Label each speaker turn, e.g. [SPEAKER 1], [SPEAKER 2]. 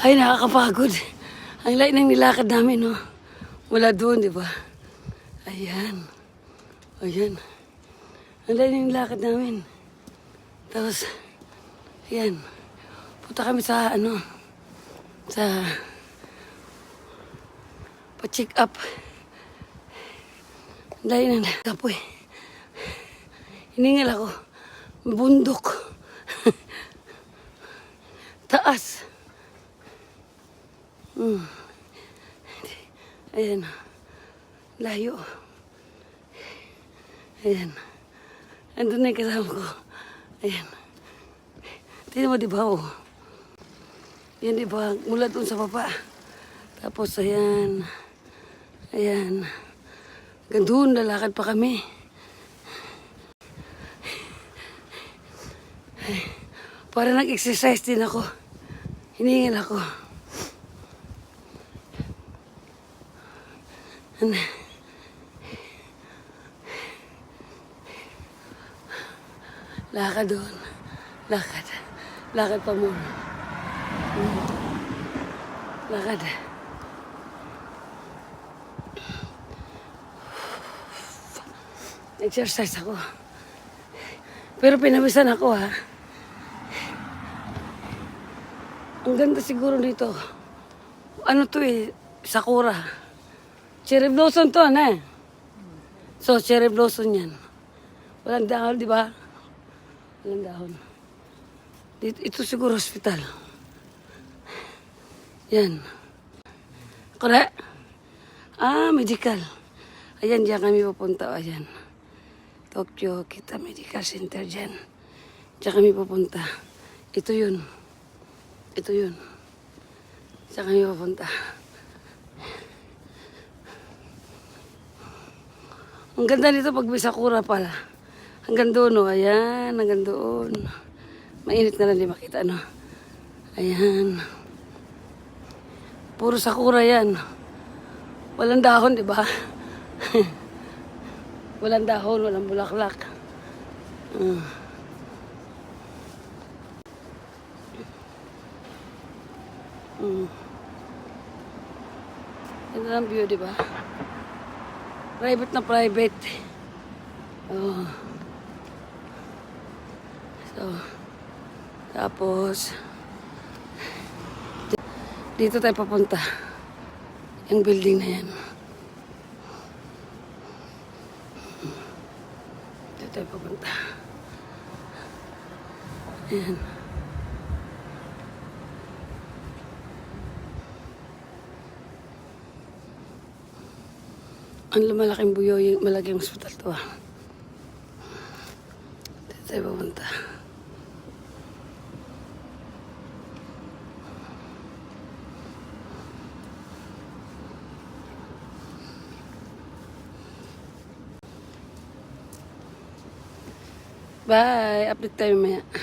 [SPEAKER 1] Ay, nakakapagod. Ang lain ng nilakad namin, no? Wala doon, di ba? Ayan. Ayan. Ang lain ng nilakad namin. Tapos, ayan. Punta kami sa, ano, sa, pa-check up. Lain ng kapoy. Hiningal ako. Bundok. Taas. Mm. Ayan. Layo. Ayan. Andun na yung kasama ko. Ayan. Tingnan mo, di ba, oh. Yan, di ba, mula doon sa baba. Tapos, ayan. Ayan. Doon, lalakad pa kami. Para nag-exercise din ako. Hiningal ako. Lakad doon. Lakad. Lakad pa. Mm. Lakad. Exercise ako. Pero pinawisan ako ha. Ang ganda siguro nito. Ano to eh, sakura. Cherry blossom to, ano eh. So, cherry blossom yan. Walang dahon, di ba? Walang dahon. Dito, ito siguro hospital. Yan. Correct? Ah, medical. Ayan, diyan kami pupunta. Ayan. Tokyo Kita Medical Center dyan. Diyan kami pupunta. Ito yun. Ito yun. Diyan kami pupunta. Ang ganda nito pag may sakura pala. Hanggang doon, no? Ayan, hanggang doon. Mainit na lang di makita, no? Ayan. Puro sakura yan. Walang dahon, di ba? walang dahon, walang bulaklak. Ah. Mm. Ganda ng view, di ba? Private na private. Oh. So, tapos, di- dito tayo papunta. Yung building na yan. Dito tayo papunta. Ayan. Ang lumalaking buyo yung malaking hospital to ah. Dito tayo pupunta. Bye! Update tayo maya.